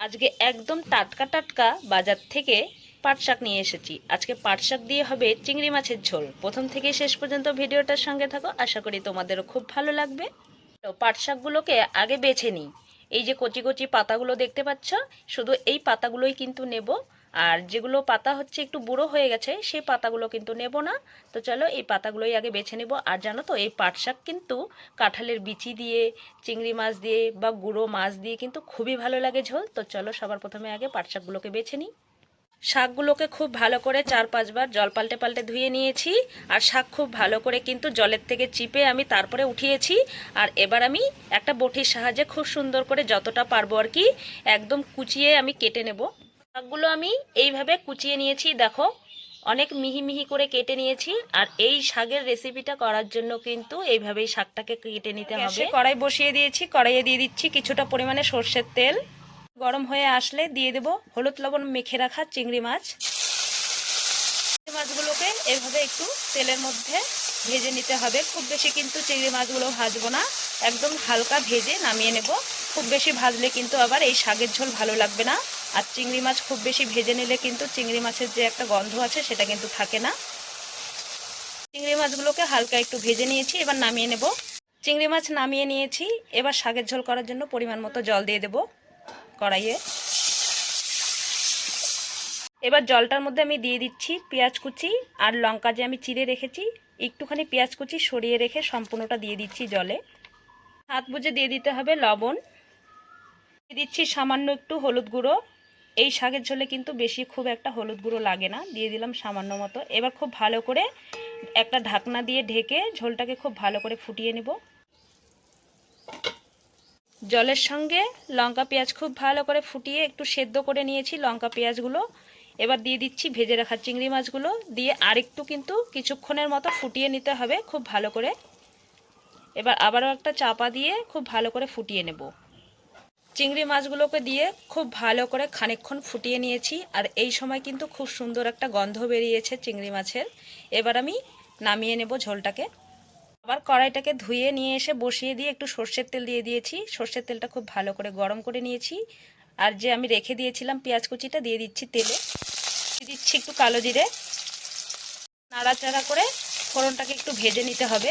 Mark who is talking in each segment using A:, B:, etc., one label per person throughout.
A: আজকে একদম টাটকা টাটকা বাজার থেকে পাট শাক নিয়ে এসেছি। আজকে পাট শাক দিয়ে হবে চিংড়ি মাছের ঝোল। প্রথম থেকে শেষ পর্যন্ত ভিডিওটার সঙ্গে থাকো। আশা করি তোমাদেরও খুব ভালো লাগবে। তো পাট শাকগুলোকে আগে বেছে নিই। এই যে কচি কচি পাতাগুলো দেখতে পাচ্ছ, শুধু এই পাতাগুলোই কিন্তু নেব। আর যেগুলো পাতা হচ্ছে একটু বুড়ো হয়ে গেছে, সেই পাতাগুলো কিন্তু নেব না। তো চলো এই পাতাগুলোই আগে বেছে নেব। আর জানো তো, এই পাট শাক কিন্তু কাঁঠালের বিচি দিয়ে, চিংড়ি মাছ দিয়ে বা গুঁড়ো মাছ দিয়ে কিন্তু খুবই ভালো লাগে ঝোল। তো চলো সবার প্রথমে আগে পাট শাকগুলোকে বেছে নিই। শাকগুলোকে খুব ভালো করে চার পাঁচবার জল পাল্টে পাল্টে ধুয়ে নিয়েছি। আর শাক খুব ভালো করে কিন্তু জলের থেকে চিপে আমি তারপরে উঠিয়েছি। আর এবার আমি একটা বটির সাহায্যে খুব সুন্দর করে যতটা পারব আর কি, একদম কুচিয়ে আমি কেটে নেব। শাকগুলো আমি এইভাবে কুচিয়ে নিয়েছি দেখো। অনেক মিহি মিহি করে কেটে নিয়েছি আর এই শাকের রেসিপিটা করার জন্য কিন্তু এইভাবেই শাকটাকে কেটে নিতে হবে। কড়াই বসিয়ে দিয়েছি কড়াইয়ে দিয়ে দিচ্ছি কিছুটা পরিমাণে সর্ষের তেল। গরম হয়ে আসলে দিয়ে দেব হলুদ লবণ মেখে রাখা চিংড়ি মাছ। চিংড়ি মাছগুলোকে এভাবে একটু তেলের মধ্যে ভেজে নিতে হবে। খুব বেশি কিন্তু চিংড়ি মাছগুলো ভাজবো না একদম হালকা ভেজে নামিয়ে নেব। খুব বেশি ভাজলে কিন্তু আবার এই শাকের ঝোল ভালো লাগবে না। আর চিংড়ি মাছ খুব বেশি ভেজে নিলে কিন্তু চিংড়ি মাছের যে একটা গন্ধ আছে সেটা কিন্তু থাকে না। চিংড়ি মাছগুলোকে হালকা একটু ভেজে নিয়েছি, এবার নামিয়ে নেব। চিংড়ি মাছ নামিয়ে নিয়েছি, এবার শাকের ঝোল করার জন্য পরিমাণ মতো জল দিয়ে দেবো কড়াইয়ে। এবার জলটার মধ্যে আমি দিয়ে দিচ্ছি পেঁয়াজ কুচি আর লঙ্কা যে আমি চিড়ে রেখেছি, একটুখানি পেঁয়াজ কুচি সরিয়ে রেখে সম্পূর্ণটা দিয়ে দিচ্ছি জলে। হাত বুঝে দিয়ে দিতে হবে লবণ। দিয়ে দিচ্ছি সামান্য একটু হলুদ গুঁড়ো। এই শাকের ঝোলে কিন্তু বেশি খুব একটা হলুদ গুঁড়ো লাগে না, দিয়ে দিলাম সামান্য মতো। এবার খুব ভালো করে একটা ঢাকনা দিয়ে ঢেকে ঝোলটাকে খুব ভালো করে ফুটিয়ে নেব। জলের সঙ্গে লঙ্কা পেঁয়াজ খুব ভালো করে ফুটিয়ে একটু সেদ্ধ করে নিয়েছি লঙ্কা পেঁয়াজগুলো। এবার দিয়ে দিচ্ছি ভেজে রাখা চিংড়ি মাছগুলো, দিয়ে আরেকটু কিন্তু কিছুক্ষণের মতো ফুটিয়ে নিতে হবে খুব ভালো করে। এবার আবারও একটা চাপা দিয়ে খুব ভালো করে ফুটিয়ে নেব। চিংড়ি মাছগুলোকে দিয়ে খুব ভালো করে খানিকক্ষণ ফুটিয়ে নিয়েছি, আর এই সময় কিন্তু খুব সুন্দর একটা গন্ধ বেরিয়েছে চিংড়ি মাছের। এবার আমি নামিয়ে নেব ঝোলটাকে। আবার কড়াইটাকে ধুয়ে নিয়ে এসে বসিয়ে দিয়ে একটু সর্ষের তেল দিয়ে দিয়েছি। সর্ষের তেলটা খুব ভালো করে গরম করে নিয়েছি। আর যে আমি রেখে দিয়েছিলাম পেঁয়াজ কুচিটা দিয়ে দিচ্ছি তেলে। দিয়ে দিচ্ছি একটু কালো জিরে। নাড়াচাড়া করে ফোড়নটাকে একটু ভেজে নিতে হবে।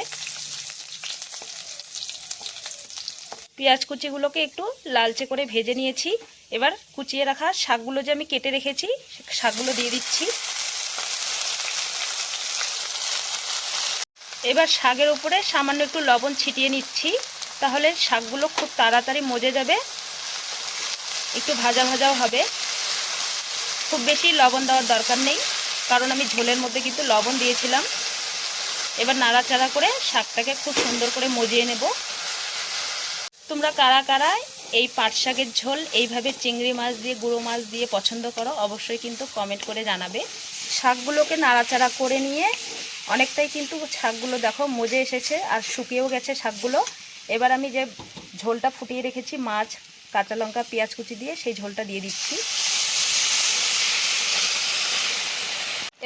A: পেঁয়াজ কুচিগুলোকে একটু লালচে করে ভেজে নিয়েছি। এবার কুচিয়ে রাখা শাকগুলো যে আমি কেটে রেখেছি, শাকগুলো দিয়ে দিচ্ছি। এবার শাকের উপরে সামান্য একটু লবণ ছিটিয়ে নিচ্ছি, তাহলে শাকগুলো খুব তাড়াতাড়ি মজে যাবে। একটু ভাজা ভাজাও হবে। খুব বেশি লবণ দেওয়ার দরকার নেই, কারণ আমি ঝোলের মধ্যে কিন্তু লবণ দিয়েছিলাম। এবার নাড়াচাড়া করে শাকটাকে খুব সুন্দর করে মজিয়ে নেব। তোমরা কারা কারা এই পাট শাকের ঝোল, এইভাবে চিংড়ি মাছ দিয়ে, গুঁড়ো মাছ দিয়ে পছন্দ করো, অবশ্যই কিন্তু কমেন্ট করে জানাবে। শাকগুলোকে নাড়াচাড়া করে নিয়ে, অনেকটাই কিন্তু শাকগুলো দেখো মজে এসেছে আর শুকিয়েও গেছে শাকগুলো। এবার আমি যে ঝোলটা ফুটিয়ে রেখেছি, মাছ, কাঁচা লঙ্কা, পেঁয়াজ কুচি দিয়ে, সেই ঝোলটা দিয়ে দিচ্ছি।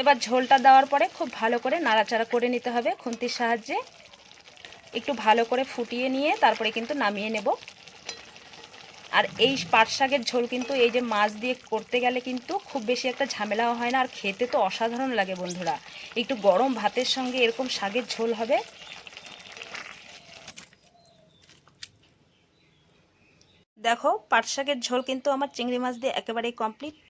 A: এবার ঝোলটা দেওয়ার পরে খুব ভালো করে নাড়াচাড়া করে নিতে হবে খুন্তির সাহায্যে। একটু ভালো করে ফুটিয়ে নিয়ে তারপরে কিন্তু নামিয়ে নেব। আর এই পাট শাকের ঝোল কিন্তু এই যে মাছ দিয়ে করতে গেলে কিন্তু খুব বেশি একটা ঝামেলাও হয় না, আর খেতে তো অসাধারণ লাগে বন্ধুরা। একটু গরম ভাতের সঙ্গে এরকম শাকের ঝোল হবে। দেখো, পাট শাকের ঝোল কিন্তু আমার চিংড়ি মাছ দিয়ে একেবারেই কমপ্লিট